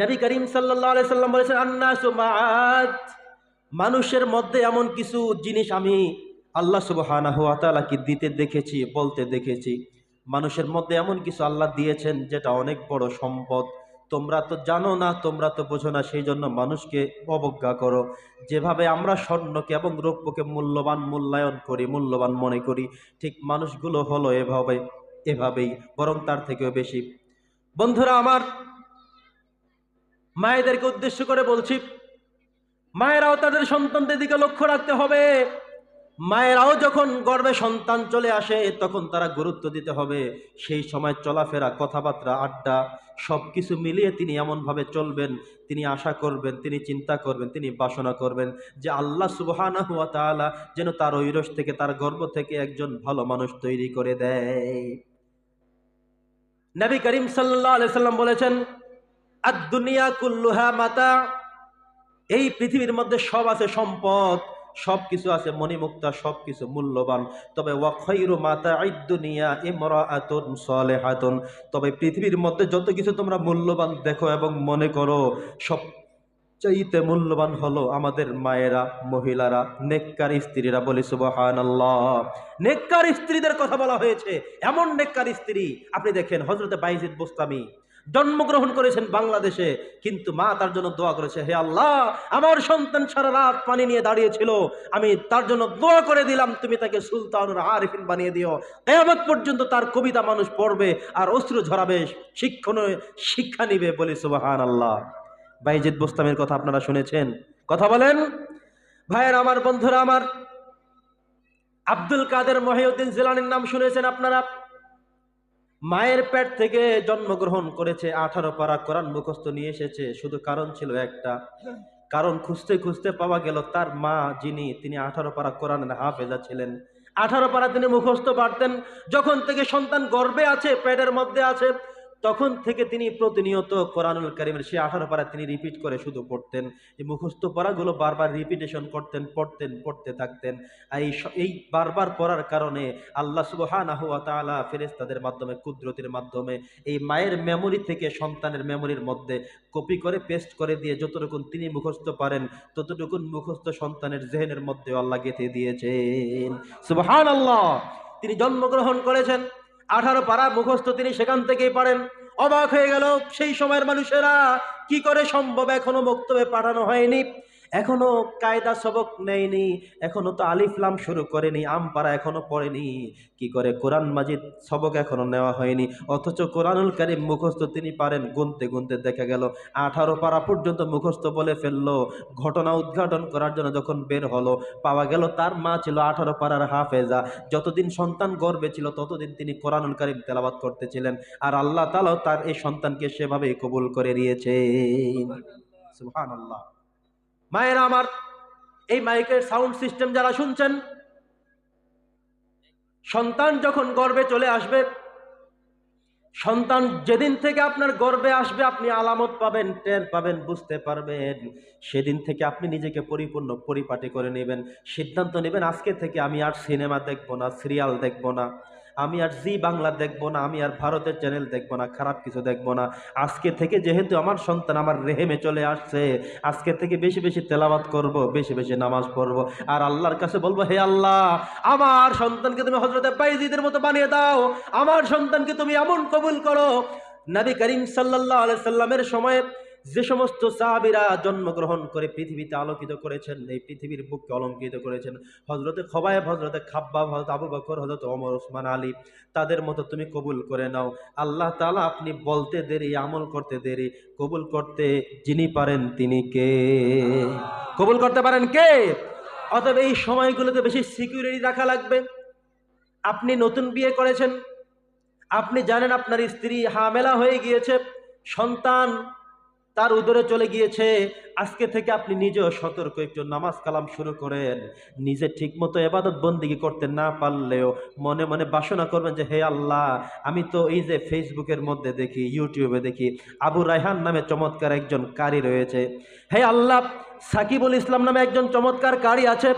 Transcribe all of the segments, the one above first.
নবী করিম সাল্লাম বলেছেন, আন্নাসু মাআত। মানুষের মধ্যে এমন কিছু জিনিস আমি আল্লাহ সুবহানাহু ওয়া তাআলাকে দিতে দেখেছি, বলতে দেখেছি। মানুষের মধ্যে এমন কিছু আল্লাহ দিয়েছেন, যেটা অনেক বড় সম্পদ। তোমরা তো জানো না, তোমরা তো বোঝো না, সেই জন্য মানুষকে অবজ্ঞা করো। যেভাবে আমরা স্বর্ণকে এবং রৌপ্যকে মূল্যবান মূল্যায়ন করি, মূল্যবান মনে করি, ঠিক মানুষগুলো হলো এভাবে, এভাবেই, বরং তার থেকেও বেশি। বন্ধুরা, আমার মায়েদেরকে উদ্দেশ্য করে বলছি, মায়েরাও তাদের সন্তানদের দিকে লক্ষ্য রাখতে হবে। মায়েরাও যখন গর্বে সন্তান চলে আসে, তখন তারা গুরুত্ব দিতে হবে। সেই সময় চলাফেরা, কথাবার্তা, আড্ডা সব কিছু মিলিয়ে তিনি এমনভাবে চলবেন, তিনি আশা করবেন, তিনি চিন্তা করবেন, তিনি বাসনা করবেন যে আল্লাহ সুবহানা হুয়া তাআলা যেন তার ঐরস থেকে, তার গর্ব থেকে একজন ভালো মানুষ তৈরি করে দেয়। নবী করিম সাল্লাল্লাহু আলাইহি সাল্লাম বলেছেন আর দুনিয়া কুল্লুহা মাতা, এই পৃথিবীর মধ্যে সব আছে সম্পদ সব কিছু আছে মণিমুক্তা সব কিছু মূল্যবান। তবে ওয়াখাইরু মাতা দুনিয়া ইমরাআতুন সালেহাতুন। তবে পৃথিবীর মধ্যে যত কিছু তোমরা মূল্যবান দেখো এবং মনে করো সব চাইতে মূল্যবান হলো আমাদের মায়েরা, মহিলারা, নেককার স্ত্রীরা বলি সুবহানাল্লাহ। নেককার স্ত্রীদের কথা বলা হয়েছে, এমন নেককার স্ত্রী, আপনি দেখেন হজরতে বাইজিদ বোস্তামি জন্মগ্রহণ করেছেন বাংলাদেশে, কিন্তু মা তার জন্য দোয়া করেছে, হে আল্লাহ, আমার সন্তান সারা রাত পানি নিয়ে দাঁড়িয়েছিল, আমি তার জন্য দোয়া করে দিলাম, তুমি তাকে সুলতানুর আরিফিন বানিয়ে দিও। কেয়ামত পর্যন্ত তার কবিতা মানুষ পড়বে আর অশ্রু ঝরাবে, শিক্ষণ, শিক্ষা নিবে বলে সুবাহান আল্লাহ বাইজিদ বোস্তামের কথা আপনারা শুনেছেন। কথা বলেন? ভাইয়ের আমার বন্ধুরা আমার, আব্দুল কাদের মহিউদ্দিন জিলানির নাম শুনেছেন আপনারা? মায়ের পেট থেকে জন্মগ্রহণ করেছে আঠারো পারা কোরআন মুখস্থ নিয়ে এসেছে। শুধু কারণ ছিল একটা। কারণ খুঁজতে খুঁজতে পাওয়া গেল তার মা, যিনি, তিনি আঠারো পারা কোরআনের হাফেজা ছিলেন। আঠারো পারা তিনি মুখস্থ পারতেন। যখন থেকে সন্তান গর্বে আছে, পেটের মধ্যে আছে তখন থেকে তিনি প্রতিনিয়ত কোরআনুল কারিমের সে আঠারো পারা তিনি রিপিট করে শুধু পড়তেন। এই মুখস্থ পড়াগুলো বারবার রিপিটেশন করতেন, পড়তেন, পড়তে থাকতেন। আর এই এই বারবার পড়ার কারণে আল্লাহ সুবহানাহু ওয়া তাআলা ফেরেশতাদের মাধ্যমে, কুদরতের মাধ্যমে, এই মায়ের মেমোরি থেকে সন্তানের মেমোরির মধ্যে কপি করে পেস্ট করে দিয়ে যতটুকুন তিনি মুখস্থ পারেন, ততটুকুন মুখস্থ সন্তানের জেহেনের মধ্যে আল্লাহ গেঁথে দিয়েছেন। সুবহান আল্লাহ তিনি জন্মগ্রহণ করেছেন। আঠারো পারা মুখস্থ তিনি সেখান থেকেই পারেন। অবাক হয়ে গেল, সেই সময়ের মানুষেরা কি করে সম্ভব এখনও বক্তব্যে পাঠানো হয়নি? এখনও কায়দা সবক নেয়নি, এখনও তো আলিফলাম শুরু করেনি আমপারা এখনও পড়েনি। কি করে কোরআন মাজিদ সবক এখনও নেওয়া হয়নি? অথচ কোরআনুল কারিম মুখস্থ তিনি পারেন, গুনতে গুনতে দেখা গেল, আঠারো পারা পর্যন্ত মুখস্থ বলে ফেলল। ঘটনা উদ্ঘাটন করার জন্য যখন বের হলো, পাওয়া গেল তার মা ছিল আঠারো পাড়ার হাফেজা। যতদিন সন্তান গর্বে ছিল, ততদিন তিনি কোরআনুল কারিম তেলাবাত করতেছিলেন। আর আল্লাহ তালাও তার এই সন্তানকে সেভাবেই কবুল করে নিয়েছে সুবহানাল্লাহ। মায়েরা আমার, এই মাইকের সাউন্ড সিস্টেম যারা শুনছেন, সন্তান যখন গর্বে চলে আসবে, সন্তান যেদিন থেকে আপনার গর্বে আসবে, আপনি আলামত পাবেন, টের পাবেন, বুঝতে পারবেন। সেদিন থেকে আপনি নিজেকে পরিপূর্ণ পরিপাটি করে নেবেন, সিদ্ধান্ত নেবেন, আজকে থেকে আমি আর সিনেমা দেখব না, সিরিয়াল দেখব না। আমি আর জি বাংলা দেখব না, আমি আর ভারতের চ্যানেল দেখব না, খারাপ কিছু দেখব না। আজকে থেকে যেহেতু আমার সন্তান আমার রেহেমে চলে আসছে, আজকে থেকে বেশি বেশি তেলাবাত করব, বেশি বেশি নামাজ পড়ব। আর আল্লাহর কাছে বলব, হে আল্লাহ, আমার সন্তানকে তুমি হজরতে বাইজিদের মতো বানিয়ে দাও। আমার সন্তানকে তুমি এমন কবুল করো। নবী করিম সাল্লাল্লাহু আলাইহি সাল্লামের সময়ে যে সমস্ত সাহাবিরা জন্মগ্রহণ করে পৃথিবীতে আলোকিত করেছেন, এই পৃথিবীর বুককে অলঙ্কিত করেছেন হজরতে খবায়েব হজরতে খাব্বাব হজরত আবু বকর হজরত ওমর, ওসমান, আলী, তাদের মতো তুমি কবুল করে নাও। আল্লাহ তাআলা আপনি বলতে দেরি, আমল করতে দেরি। কবুল করতে যিনি পারেন তিনি কে? কবুল করতে পারেন কে? অতএব এই সময়গুলোতে বেশি সিকিউরিটি রাখা লাগবে। আপনি নতুন বিয়ে করেছেন, আপনি জানেন আপনার স্ত্রী হামেলা হয়ে গিয়েছে, সন্তান তার উদরে চলে গিয়েছে। আজকে থেকে আপনি নিজেও সতর্ক, একটু নামাজ কালাম শুরু করেন। নিজে ঠিকমতো এবাদত বন্দিগি করতে না পারলেও মনে মনে বাসনা করবেন যে, হে আল্লাহ, আমি তো এই যে ফেসবুকের মধ্যে দেখি, ইউটিউবে দেখি, আবু রায়হান নামে চমৎকার একজন কারি রয়েছে। হে আল্লাহ, সাকিবুল ইসলাম নামে একজন চমৎকার কারি আছে।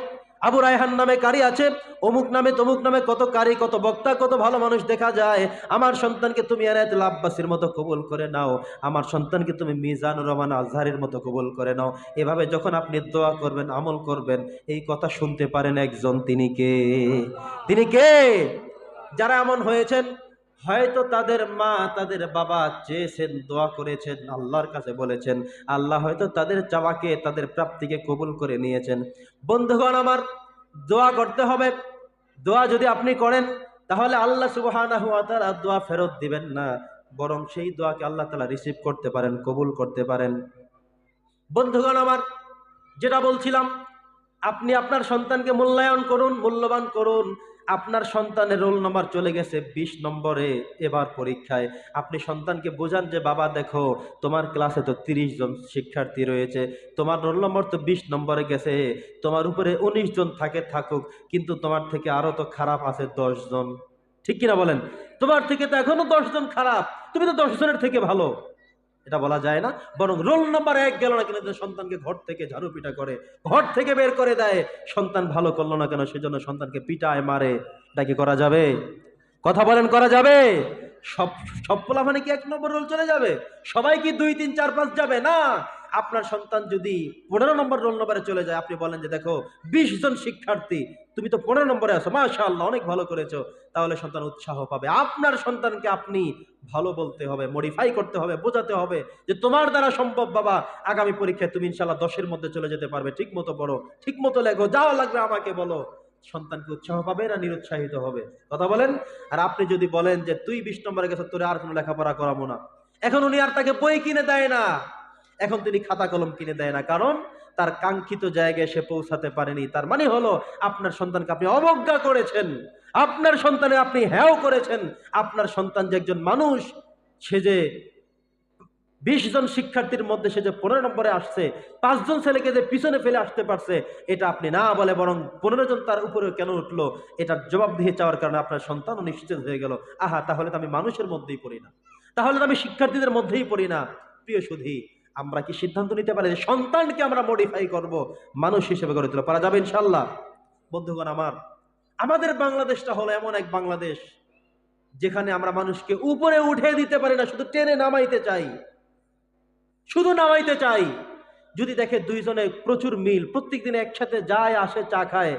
আবু রায়হান নামে কারি আছে, অমুক নামে তমুক নামে কত কারি, কত বক্তা, কত ভালো মানুষ দেখা যায়। আমার সন্তানকে তুমি এনায়ত লাভবাসীর মতো কবুল করে নাও। আমার সন্তানকে তুমি মিজান রহমান আজহারের মতো কবুল করে নাও। এভাবে যখন আপনি দোয়া করবেন, আমল করবেন, এই কথা শুনতে পারেন একজন। তিনি কে? তিনি কে? যারা এমন হয়েছেন হয়তো তাদের মা তাদের বাবা চেয়েছেন, দোয়া করেছেন, আল্লাহর কাছে বলেছেন। আল্লাহ হয়তো তাদের চাওয়াকে, তাদের প্রাপ্তিকে কবুল করে নিয়েছেন। বন্ধুগণ আমার, দোয়া করতে হবে। দোয়া যদি আপনি করেন, তাহলে আল্লাহ তাআলা দোয়া ফেরত দিবেন না। বরং সেই দোয়াকে আল্লাহ তালা রিসিভ করতে পারেন, কবুল করতে পারেন। বন্ধুগণ আমার, যেটা বলছিলাম, আপনি আপনার সন্তানকে মূল্যায়ন করুন, মূল্যবান করুন। আপনার সন্তানের রোল নম্বর চলে গেছে বিশ নম্বরে এবার পরীক্ষায়। আপনি সন্তানকে বোঝান যে, বাবা, দেখো, তোমার ক্লাসে তো তিরিশ জন শিক্ষার্থী রয়েছে, তোমার রোল নম্বর তো বিশ নম্বরে গেছে, তোমার উপরে উনিশ জন থাকে, থাকুক, কিন্তু তোমার থেকে আরও তো খারাপ আছে দশ জন। ঠিক কিনা বলেন? তোমার থেকে তো এখনও দশ জন খারাপ, তুমি তো দশ জনের থেকে ভালো। এটা বলা যায় না। বরং রোল নাম্বার এক গেল না কেন? সন্তানকে ঘর থেকে ঝাড়ু পিটা করে, ঘর থেকে বের করে দেয়। সন্তান ভালো করল না কেন? সেজন্য সন্তানকে পিটায়, মারে। এটা কি করা যাবে? কথা বলেন, করা যাবে? সব সব পোলা মানে কি এক নম্বর রোল চলে যাবে? সবাই কি দুই, তিন, চার, পাঁচ যাবে? না। আপনার সন্তান যদি পনেরো নম্বর রোল নম্বরে চলে যায়, আপনি বলেন যে দেখো, বিশ জন শিক্ষার্থী, তুমি তো পনেরো নম্বরে আছো, মাশাআল্লাহ, অনেক ভালো করেছ। তাহলে সন্তান উৎসাহ পাবে। আপনার সন্তানকে আপনি ভালো বলতে হবে মডিফাই করতে হবে, বোঝাতে হবে যে তোমার দ্বারা সম্ভব, বাবা, আগামী পরীক্ষায় তুমি ইনশাল্লাহ দশের মধ্যে চলে যেতে পারবে। ঠিক মতো পড়ো, ঠিক মতো লেখো যাও লাগবে আমাকে বলো। সন্তানকে উৎসাহ পাবে না নিরুৎসাহিত হবে? কথা বলেন? আর আপনি যদি বলেন যে, তুই বিশ নম্বরে গেছো, তোরে আর কোনো লেখাপড়া করাবো না। এখন উনি আর তাকে বই কিনে দেয় না। এখন তিনি খাতা কলম কিনে দেয় না, কারণ তার কাঙ্ক্ষিত জায়গায় সে পৌঁছাতে পারেনি। তার মানে হলো, আপনার সন্তানকে আপনি অবজ্ঞা করেছেন, আপনার সন্তানের আপনি হ্যাও করেছেন, আপনার সন্তান যে একজন মানুষ, সে যে বিশ জন শিক্ষার্থীর মধ্যে সে যে পনেরো নম্বরে আসছে পাঁচজন ছেলেকে যে পিছনে ফেলে আসতে পারছে, এটা আপনি না বলে বরং পনেরো জন তার উপরে কেন উঠল? এটার জবাব দিয়ে চাওয়ার কারণে আপনার সন্তানও নিশ্চিত হয়ে গেল। আহা, তাহলে তো আমি মানুষের মধ্যেই পড়ি না। তাহলে তো আমি শিক্ষার্থীদের মধ্যেই পড়ি না। প্রিয় সুধী আমরা কি সিদ্ধান্ত নিতে পারি যে সন্তানকে আমরা মডিফাই করব? মানুষ হিসেবে গড়ে তুলে। পারা যাবে ইনশাল্লাহ বন্ধুগণ আমার, আমাদের বাংলাদেশটা হলো এমন এক বাংলাদেশ যেখানে আমরা মানুষকে উপরে উঠে দিতে পারি না, শুধু টেনে নামাইতে চাই। শুধু নামাইতে চাই। যদি দেখে দুইজনে প্রচুর মিল প্রত্যেক দিন একসাথে যায়, আসে, চা খায়,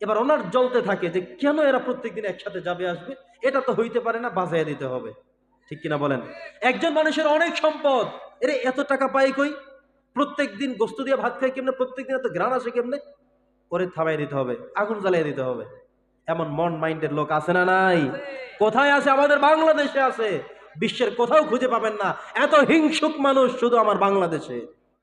এবার ওনার জ্বলতে থাকে যে কেন এরা প্রত্যেক দিন একসাথে যাবে, আসবে? এটা তো হইতে পারে না বাজায় দিতে হবে। ঠিক কিনা বলেন? একজন মানুষের অনেক সম্পদ এরে এত টাকা পাই কই? প্রত্যেক দিন গোস্ত দিয়ে ভাত খাই কেমনে? প্রত্যেক দিন এত গ্রান আসে কেমনে? করে থামাই দিতে হবে, আগুন জ্বালিয়ে দিতে হবে। এমন মন মাইন্ডের লোক আছে না নাই? কোথায় আছে? আমাদের বাংলাদেশে আছে। বিশ্বের কোথাও খুঁজে পাবেন না। এত হিংসুক মানুষ শুধু আমার বাংলাদেশে।